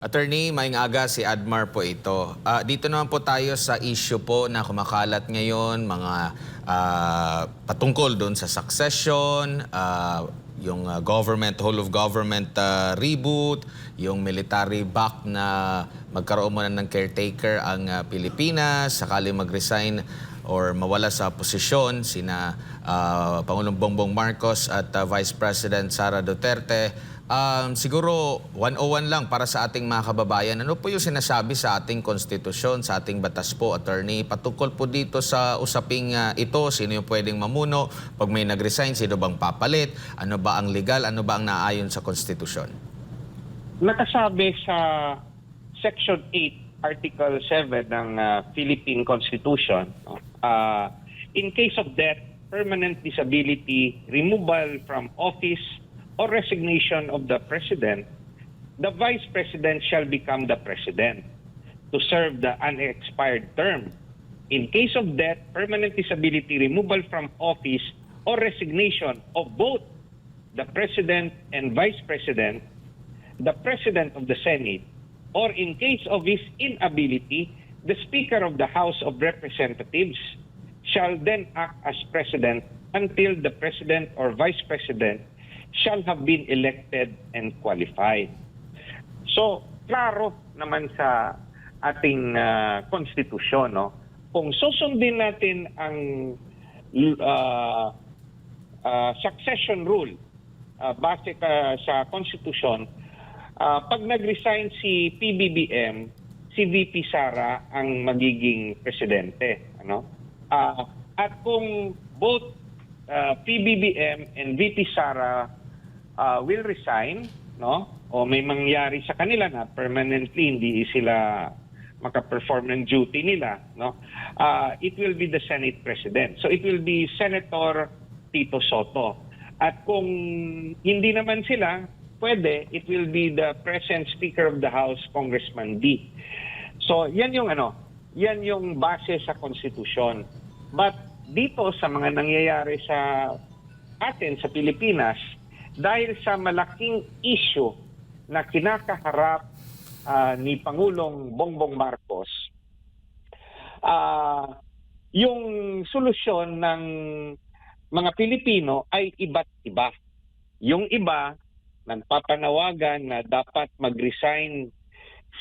Attorney, maing aga si Admar po ito. Ah, dito naman po tayo sa issue po na kumakalat ngayon, mga ah, patungkol doon sa succession, ah, yung ah, government, whole of government ah, reboot, yung military back na magkaroon muna ng caretaker ang ah, Pilipinas, sakali mag-resign or mawala sa posisyon sina ah, Pangulong Bongbong Marcos at ah, Vice President Sara Duterte. Um, siguro 101 lang para sa ating mga kababayan. Ano po yung sinasabi sa ating konstitusyon, sa ating batas po, attorney? Patungkol po dito sa usaping ah, ito, sino yung pwedeng mamuno? Pag may nag-resign, sino bang papalit? Ano ba ang legal? Ano ba ang naayon sa konstitusyon? nakasabi sa Section 8, Article 7 ng uh, Philippine Constitution, uh, in case of death, permanent disability, removal from office, or resignation of the President, the Vice President shall become the President to serve the unexpired term. In case of death, permanent disability, removal from office, or resignation of both the President and Vice President, the President of the Senate, or in case of his inability, the Speaker of the House of Representatives shall then act as President until the President or Vice President shall have been elected and qualified. So, klaro naman sa ating ah, konstitusyon, no? Kung susundin natin ang ah, ah, succession rule ah, base ka sa konstitusyon, ah, pag nag-resign si PBBM, si VP Sara ang magiging presidente, ano? Ah, at kung both ah, PBBM and VP Sara uh, will resign, no? O may mangyari sa kanila na permanently hindi sila maka-perform ng duty nila, no? Uh, it will be the Senate President. So it will be Senator Tito Soto. At kung hindi naman sila, pwede, it will be the present Speaker of the House, Congressman D. So, yan yung ano, yan yung base sa konstitusyon. But dito sa mga nangyayari sa atin sa Pilipinas, dahil sa malaking issue na kinakaharap ah, ni Pangulong Bongbong Marcos, ah, yung solusyon ng mga Pilipino ay iba't iba. Yung iba, nagpapanawagan na dapat mag-resign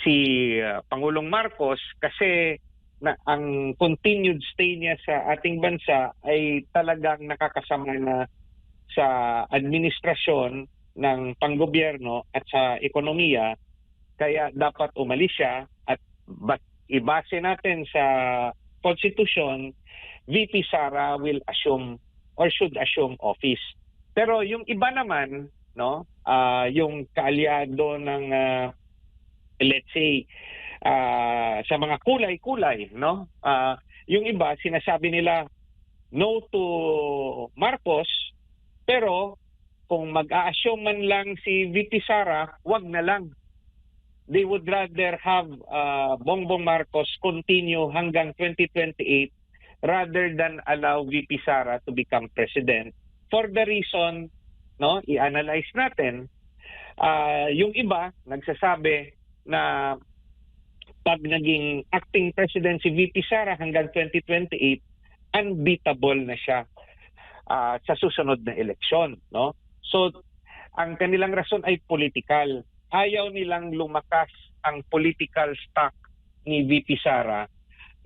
si uh, Pangulong Marcos kasi na ang continued stay niya sa ating bansa ay talagang nakakasama na sa administrasyon ng panggobyerno at sa ekonomiya kaya dapat umalis siya at ba- ibase natin sa konstitusyon VP Sara will assume or should assume office. Pero yung iba naman no ah, yung kaalyado ng ah, let's say ah, sa mga kulay-kulay no Ah, yung iba sinasabi nila no to Marcos pero kung mag-a-assume man lang si VP Sara wag na lang. They would rather have ah, Bongbong Marcos continue hanggang 2028 rather than allow VP Sara to become president for the reason no i-analyze natin. Ah, yung iba nagsasabi na pag naging acting president si VP Sara hanggang 2028 unbeatable na siya ah, sa susunod na eleksyon no so ang kanilang rason ay political ayaw nilang lumakas ang political stock ni VP Sara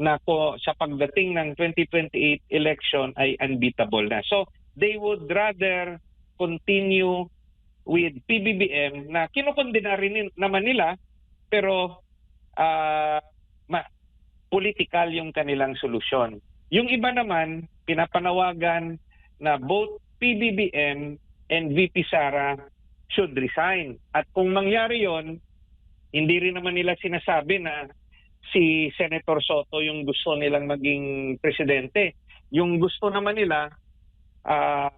na ko sa pagdating ng 2028 election ay unbeatable na. So they would rather continue with PBBM na kinukondena rin naman nila pero ah, ma- political yung kanilang solusyon. Yung iba naman pinapanawagan na both PBBM and VP Sara should resign. At kung mangyari yon, hindi rin naman nila sinasabi na si Senator Soto yung gusto nilang maging presidente. Yung gusto naman nila, ah,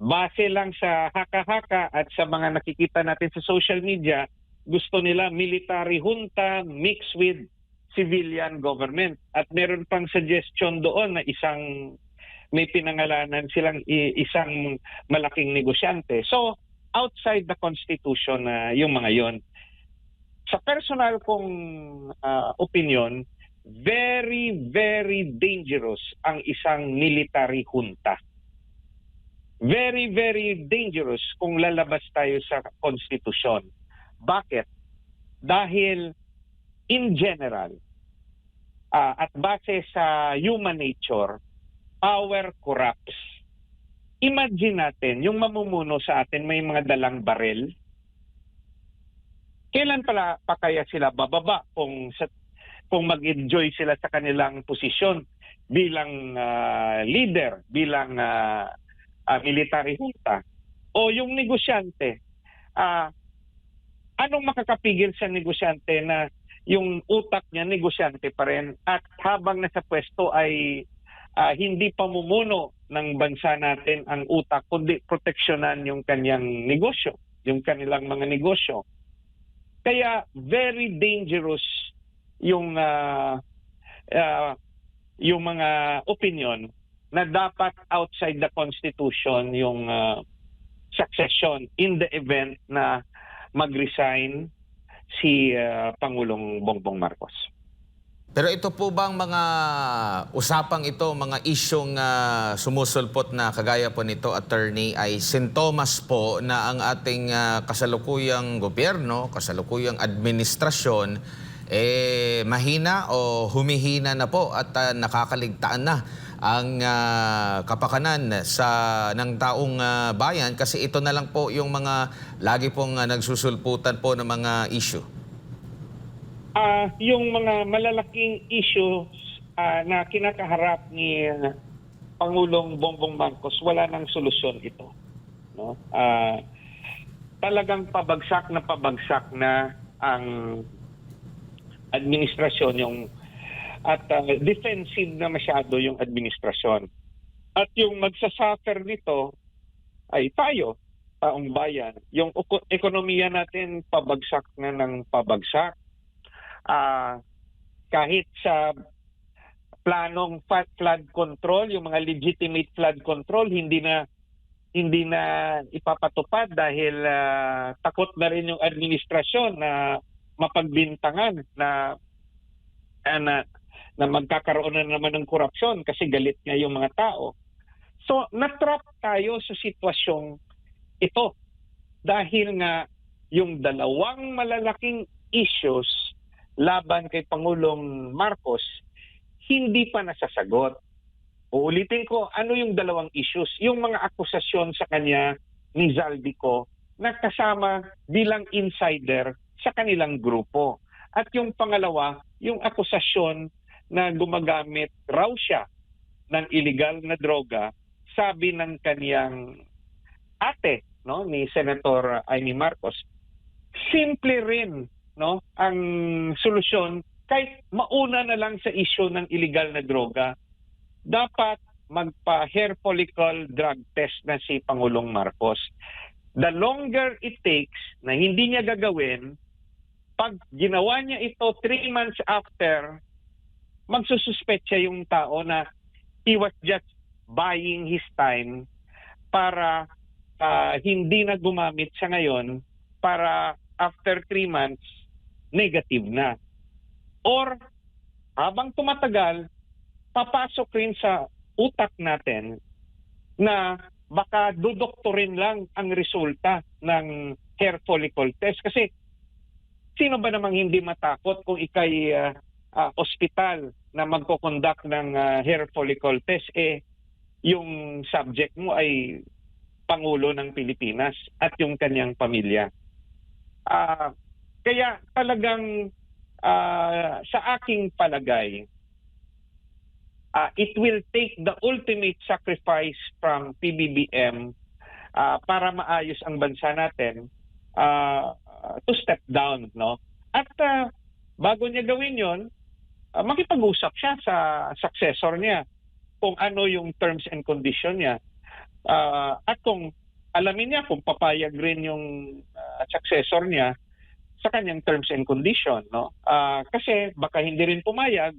base lang sa haka-haka at sa mga nakikita natin sa social media, gusto nila military junta mixed with civilian government. At meron pang suggestion doon na isang may pinangalanan silang isang malaking negosyante. So, outside the constitution na yung mga yon. sa personal kong ah, opinion, very, very dangerous ang isang military junta. Very, very dangerous kung lalabas tayo sa konstitusyon. Bakit? Dahil in general, ah, at base sa human nature, power corrupts. Imagine natin, yung mamumuno sa atin may mga dalang barel. Kailan pala pa kaya sila bababa kung sa, kung mag-enjoy sila sa kanilang posisyon bilang ah, leader, bilang ah, ah, military junta? O yung negosyante, ah, anong makakapigil sa negosyante na yung utak niya negosyante pa rin at habang nasa pwesto ay ah, hindi pamumuno ng bansa natin ang utak kundi proteksyonan yung kanyang negosyo, yung kanilang mga negosyo. Kaya very dangerous yung ah, ah, yung mga opinion na dapat outside the constitution yung ah, succession in the event na mag-resign si ah, Pangulong Bongbong Marcos. Pero ito po bang mga usapang ito, mga isyong ah, sumusulpot na kagaya po nito, attorney, ay sintomas po na ang ating ah, kasalukuyang gobyerno, kasalukuyang administrasyon, eh, mahina o humihina na po at ah, nakakaligtaan na ang ah, kapakanan sa ng taong ah, bayan kasi ito na lang po yung mga lagi pong ah, nagsusulputan po ng mga issue. Ah, yung mga malalaking issues ah, na kinakaharap ni Pangulong Bongbong Marcos, wala nang solusyon ito. No? Ah, talagang pabagsak na pabagsak na ang administrasyon yung at ah, defensive na masyado yung administrasyon. At yung magsasuffer nito ay tayo, taong bayan. Yung ekonomiya natin pabagsak na ng pabagsak ah kahit sa planong flood control, yung mga legitimate flood control, hindi na hindi na ipapatupad dahil ah, takot na rin yung administrasyon na mapagbintangan na ah, na, na magkakaroon na naman ng korupsyon kasi galit nga yung mga tao. So, natrap tayo sa sitwasyong ito dahil nga yung dalawang malalaking issues laban kay Pangulong Marcos hindi pa nasasagot. Uulitin ko, ano yung dalawang issues? Yung mga akusasyon sa kanya ni Zaldico na kasama bilang insider sa kanilang grupo. At yung pangalawa, yung akusasyon na gumagamit raw siya ng illegal na droga, sabi ng kaniyang ate no ni Senator Amy Marcos. Simple rin no ang solusyon kahit mauna na lang sa issue ng illegal na droga dapat magpa hair follicle drug test na si Pangulong Marcos. The longer it takes na hindi niya gagawin pag ginawa niya ito three months after magsususpect yung tao na he was just buying his time para ah, hindi na gumamit sa ngayon para after three months negative na. Or habang tumatagal, papasok rin sa utak natin na baka dudoktorin lang ang resulta ng hair follicle test. Kasi sino ba namang hindi matakot kung ikay ah, ah, ospital na magkoconduct ng ah, hair follicle test, eh yung subject mo ay Pangulo ng Pilipinas at yung kanyang pamilya. Ah, kaya talagang ah, sa aking palagay, ah, it will take the ultimate sacrifice from PBBM ah, para maayos ang bansa natin ah, to step down, no? At ah, bago niya gawin 'yon, ah, makipag-usap siya sa successor niya kung ano yung terms and condition niya. Ah, at kung alamin niya kung papayag rin yung ah, successor niya sa kanyang terms and condition, no? Ah, kasi baka hindi rin pumayag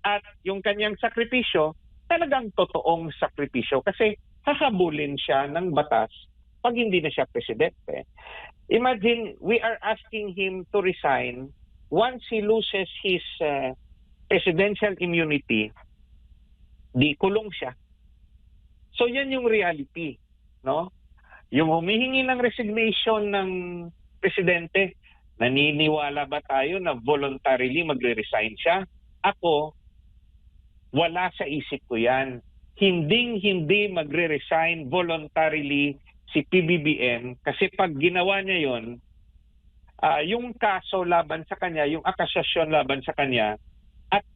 at yung kanyang sakripisyo talagang totoong sakripisyo kasi hahabulin siya ng batas pag hindi na siya presidente. Imagine, we are asking him to resign once he loses his uh, presidential immunity, di kulong siya. So yan yung reality, no? Yung humihingi ng resignation ng presidente, naniniwala ba tayo na voluntarily magre-resign siya? Ako, wala sa isip ko yan. Hinding hindi magre-resign voluntarily si PBBM kasi pag ginawa niya yon, ah, yung kaso laban sa kanya, yung akasasyon laban sa kanya, at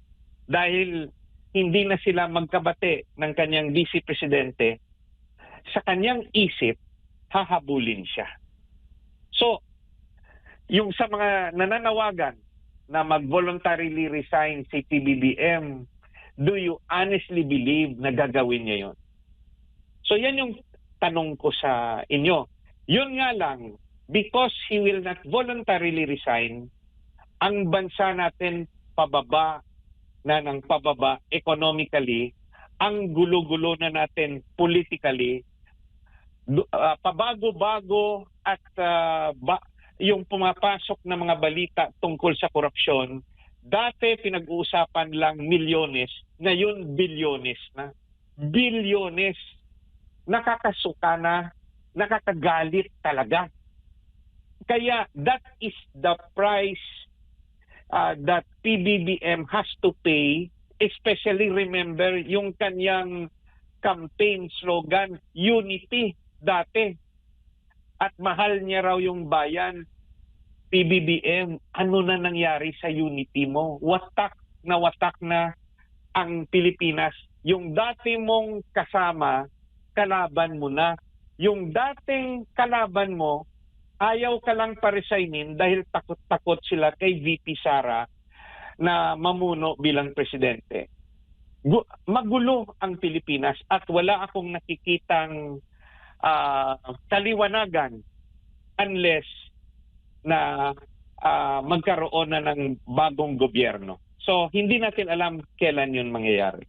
dahil hindi na sila magkabate ng kanyang vice presidente, sa kanyang isip, hahabulin siya. So, yung sa mga nananawagan na mag-voluntarily resign si PBBM, do you honestly believe na gagawin niya yon? So yan yung tanong ko sa inyo. Yun nga lang, because he will not voluntarily resign, ang bansa natin pababa na ng pababa economically, ang gulo-gulo na natin politically, ah, pabago-bago at ah, ba- yung pumapasok na mga balita tungkol sa korupsyon, dati pinag-uusapan lang milyones, ngayon bilyones na. Bilyones. Nakakasuka na, nakakagalit talaga. Kaya that is the price uh, that PBBM has to pay, especially remember yung kanyang campaign slogan, Unity, dati. At mahal niya raw yung bayan. PBBM, ano na nangyari sa unity mo? Watak na watak na ang Pilipinas. Yung dati mong kasama, kalaban mo na. Yung dating kalaban mo, ayaw ka lang paresignin dahil takot-takot sila kay VP Sara na mamuno bilang presidente. Gu- magulo ang Pilipinas at wala akong nakikitang ah, kaliwanagan unless na ah, magkaroon na ng bagong gobyerno. So, hindi natin alam kailan yun mangyayari.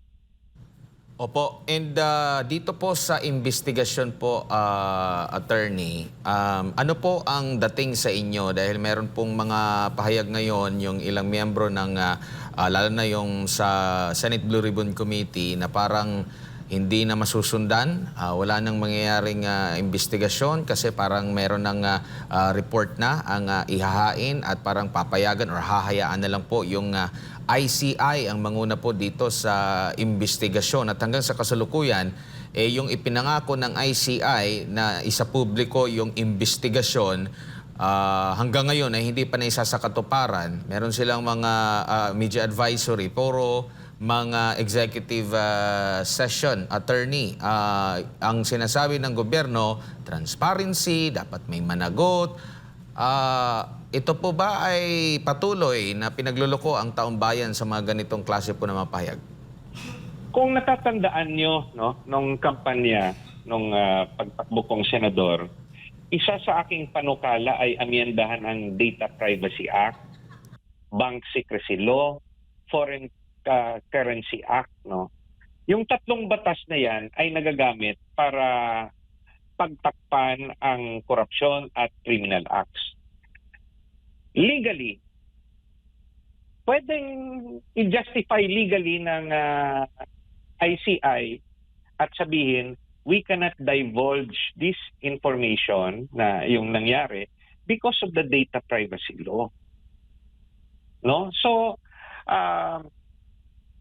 Opo, and uh, dito po sa investigasyon po, uh, attorney, um, ano po ang dating sa inyo? Dahil meron pong mga pahayag ngayon yung ilang miyembro ng, uh, uh, lalo na yung sa Senate Blue Ribbon Committee na parang hindi na masusundan, uh, wala nang mangyayaring uh, investigasyon kasi parang meron ng uh, uh, report na ang uh, ihahain at parang papayagan or hahayaan na lang po yung uh, ICI ang manguna po dito sa investigasyon at hanggang sa kasalukuyan eh yung ipinangako ng ICI na isa publiko yung investigasyon ah, hanggang ngayon ay hindi pa naisa sa katuparan. Meron silang mga ah, media advisory, puro mga executive ah, session, attorney. Ah, ang sinasabi ng gobyerno, transparency, dapat may managot. Ah, ito po ba ay patuloy na pinagluloko ang taong bayan sa mga ganitong klase po ng mga pahayag? Kung natatandaan nyo, no, nung kampanya, nung ah, pagtakbo kong senador, isa sa aking panukala ay amyendahan ang Data Privacy Act, Bank Secrecy Law, Foreign ah, Currency Act, no. Yung tatlong batas na yan ay nagagamit para pagtakpan ang korupsyon at criminal acts. Legally, pwedeng i-justify legally ng ah, ICI at sabihin, we cannot divulge this information na yung nangyari because of the data privacy law. No? So, um, uh,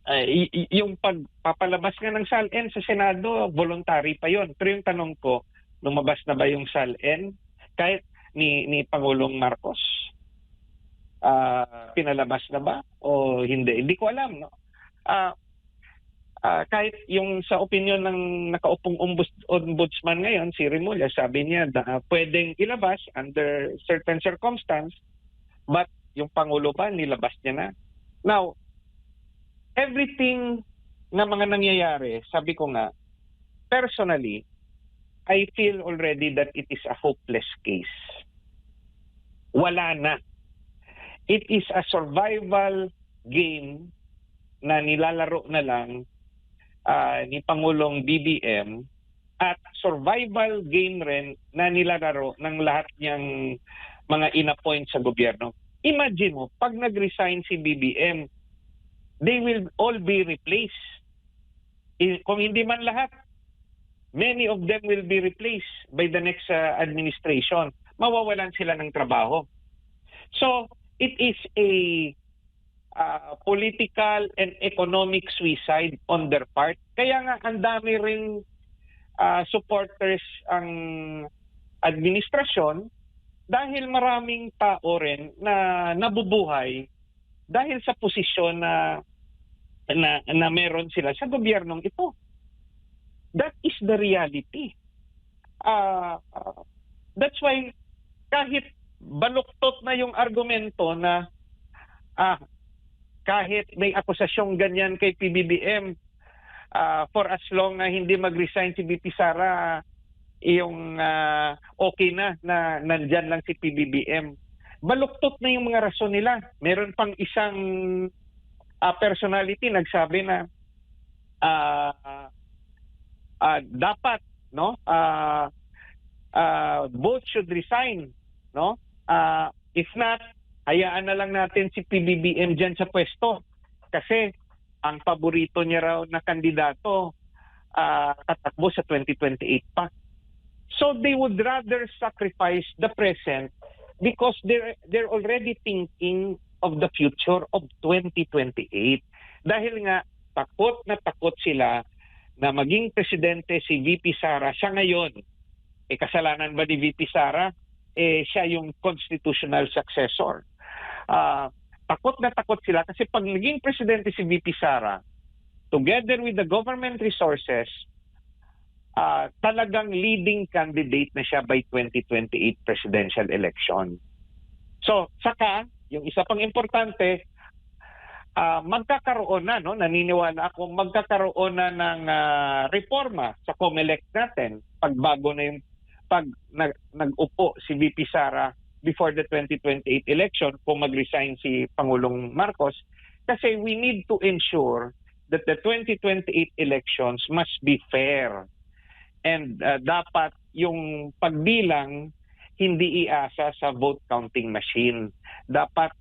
y- y- yung pagpapalabas nga ng SALN sa Senado, voluntary pa yon. Pero yung tanong ko, lumabas na ba yung SALN kahit ni, ni Pangulong Marcos? Ah, pinalabas na ba o hindi? Hindi ko alam. No? Ah, Ah, kahit yung sa opinion ng nakaupong ombudsman ngayon, si Remulla, sabi niya na pwedeng ilabas under certain circumstance, but yung Pangulo pa, nilabas niya na. Now, everything na mga nangyayari, sabi ko nga, personally, I feel already that it is a hopeless case. Wala na. It is a survival game na nilalaro na lang ah, ni Pangulong BBM at survival game rin na nilalaro ng lahat niyang mga inappoint sa gobyerno. Imagine mo, pag nag-resign si BBM, they will all be replaced. Kung hindi man lahat, many of them will be replaced by the next uh, administration. Mawawalan sila ng trabaho. So, it is a uh, political and economic suicide on their part. Kaya nga ang dami ring uh, supporters ang administrasyon dahil maraming tao rin na nabubuhay dahil sa posisyon na na, na meron sila sa gobyernong ito. That is the reality. Ah, that's why kahit baluktot na yung argumento na ah, kahit may akusasyong ganyan kay PBBM ah, for as long na hindi mag-resign si BP Sara yung ah, okay na na nandyan lang si PBBM. Baluktot na yung mga rason nila. Meron pang isang ah, personality nagsabi na ah, ah, dapat no ah, ah, both should resign no Ah, if not hayaan na lang natin si PBBM dyan sa pwesto kasi ang paborito niya raw na kandidato ah, tatakbo sa 2028 pa. So they would rather sacrifice the present because they're they're already thinking of the future of 2028. Dahil nga takot na takot sila na maging presidente si VP Sara siya ngayon. Eh kasalanan ba ni VP Sara? Eh siya yung constitutional successor. Ah, takot na takot sila kasi pag naging presidente si VP Sara, together with the government resources, ah, talagang leading candidate na siya by 2028 presidential election. So, saka, yung isa pang importante, ah, magkakaroon na, no, naniniwala ako, magkakaroon na ng ah, reforma sa COMELEC natin pagbago na yung pag nag, nag-upo si VP Sara before the 2028 election kung mag-resign si Pangulong Marcos kasi we need to ensure that the 2028 elections must be fair and uh, dapat yung pagbilang hindi iasa sa vote counting machine. Dapat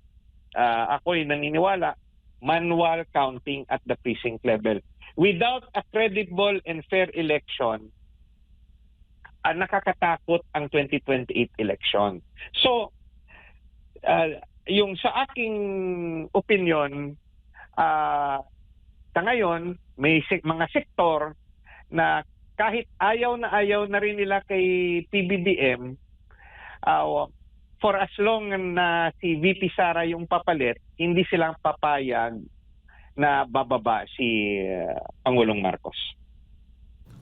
uh, ako'y naniniwala manual counting at the precinct level. Without a credible and fair election, ah, nakakatakot ang 2028 election. So, ah, yung sa aking opinion, ah, sa ngayon, may mga sektor na kahit ayaw na ayaw na rin nila kay PBBM, ah, for as long na si VP Sara yung papalit, hindi silang papayag na bababa si ah, Pangulong Marcos.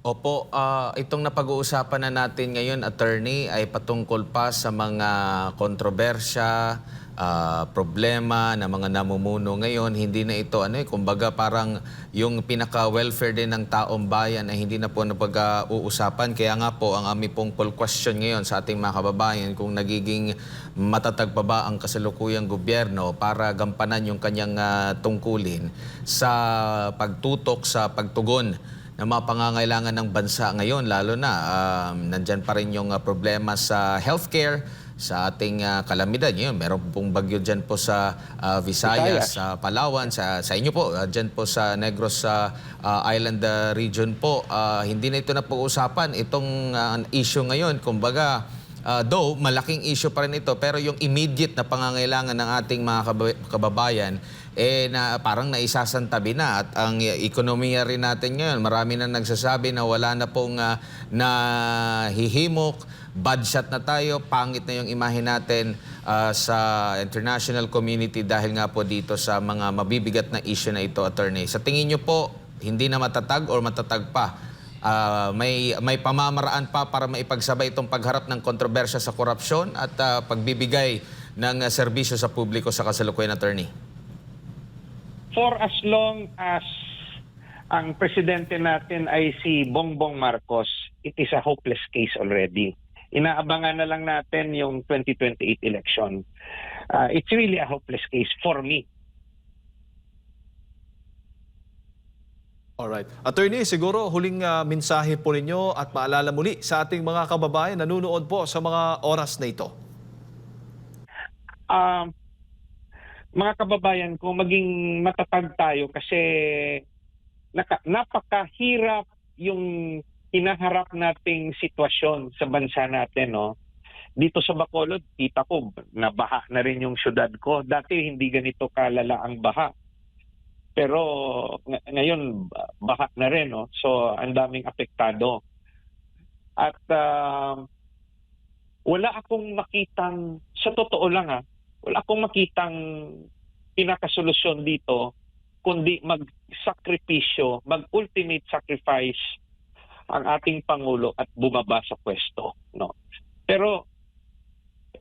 Opo, ah, itong napag-uusapan na natin ngayon, attorney, ay patungkol pa sa mga kontrobersya, ah, problema na mga namumuno ngayon. Hindi na ito, ano eh, kumbaga parang yung pinaka-welfare din ng taong bayan ay hindi na po napag-uusapan. Kaya nga po, ang aming pong poll question ngayon sa ating mga kababayan, kung nagiging matatag pa ba ang kasalukuyang gobyerno para gampanan yung kanyang ah, tungkulin sa pagtutok sa pagtugon ng mga pangangailangan ng bansa ngayon, lalo na um, nandyan pa rin yung uh, problema sa healthcare, sa ating uh, kalamidad. Yun, meron pong bagyo dyan po sa uh, Visayas, sa Palawan, sa, sa inyo po, uh, dyan po sa Negros sa uh, Island uh, region po. Uh, hindi na ito na usapan itong uh, issue ngayon. Kumbaga, Uh, though, malaking issue pa rin ito, pero yung immediate na pangangailangan ng ating mga kaba- kababayan, eh na parang naisasantabi na at ang ekonomiya rin natin ngayon, marami na nagsasabi na wala na pong uh, nahihimok, bad shot na tayo, pangit na yung imahe natin uh, sa international community dahil nga po dito sa mga mabibigat na issue na ito, attorney. Sa tingin nyo po, hindi na matatag or matatag pa Ah, may may pamamaraan pa para maipagsabay itong pagharap ng kontrobersya sa korupsyon at ah, pagbibigay ng ah, serbisyo sa publiko sa kasalukuyan attorney. For as long as ang presidente natin ay si Bongbong Marcos, it is a hopeless case already. Inaabangan na lang natin yung 2028 election. Uh, it's really a hopeless case for me. Alright. Attorney, siguro huling ah, mensahe po ninyo at maalala muli sa ating mga kababayan nanunood po sa mga oras na ito. Um, mga kababayan ko, maging matatag tayo kasi naka, napakahirap yung hinaharap nating sitwasyon sa bansa natin. No? Dito sa Bacolod, kita ko, nabaha na rin yung syudad ko. Dati hindi ganito kalala ang baha. Pero ng- ngayon, ba- baha na rin. No? So, ang daming apektado. At um, wala akong makitang, sa totoo lang ha, wala akong makitang pinakasolusyon dito kundi mag-sakripisyo, mag-ultimate sacrifice ang ating Pangulo at bumaba sa pwesto. No? Pero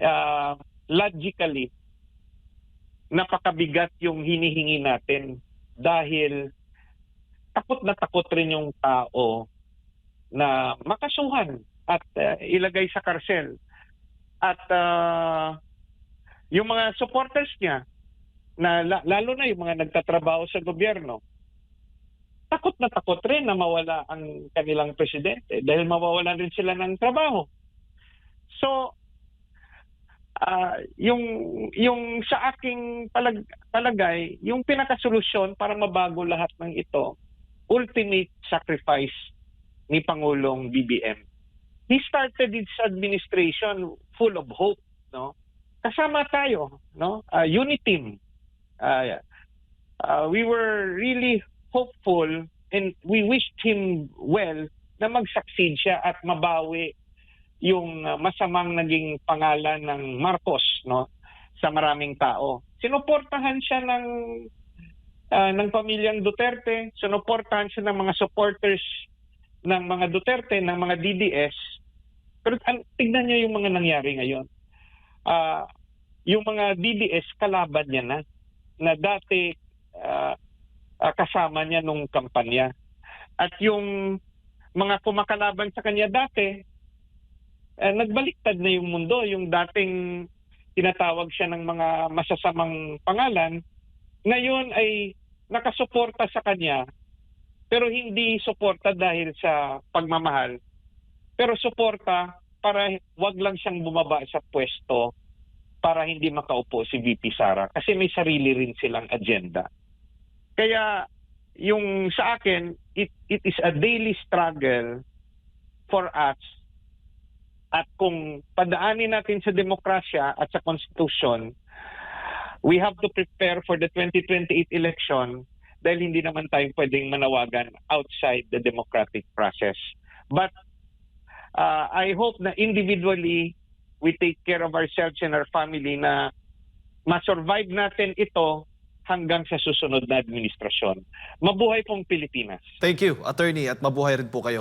ah, logically, napakabigat yung hinihingi natin dahil takot na takot rin yung tao na makasuhan at ah, ilagay sa karsel. At ah, yung mga supporters niya, na la- lalo na yung mga nagtatrabaho sa gobyerno, takot na takot rin na mawala ang kanilang presidente dahil mawawalan rin sila ng trabaho. So, ah, yung yung sa aking palag, palagay, yung pinakasolusyon para mabago lahat ng ito, ultimate sacrifice ni Pangulong BBM. He started his administration full of hope, no? Kasama tayo, no? Uh, uniteam. Uh, uh, we were really hopeful and we wished him well na mag-succeed siya at mabawi yung uh, masamang naging pangalan ng Marcos no sa maraming tao. Sinuportahan siya ng uh, ng pamilyang Duterte, sinuportahan siya ng mga supporters ng mga Duterte, ng mga DDS. Pero an- tignan niyo yung mga nangyari ngayon. Ah, yung mga DDS kalaban niya na na dati ah, ah, kasama niya nung kampanya. At yung mga kumakalaban sa kanya dati, eh, nagbaliktad na yung mundo. Yung dating tinatawag siya ng mga masasamang pangalan, ngayon ay nakasuporta sa kanya, pero hindi suporta dahil sa pagmamahal, pero suporta para wag lang siyang bumaba sa pwesto para hindi makaupo si VP Sara kasi may sarili rin silang agenda. Kaya yung sa akin, it, it is a daily struggle for us at kung padaanin natin sa demokrasya at sa constitution, we have to prepare for the 2028 election dahil hindi naman tayo pwedeng manawagan outside the democratic process. But uh, I hope na individually we take care of ourselves and our family na ma-survive natin ito hanggang sa susunod na administrasyon. Mabuhay pong Pilipinas. Thank you, attorney, at mabuhay rin po kayo.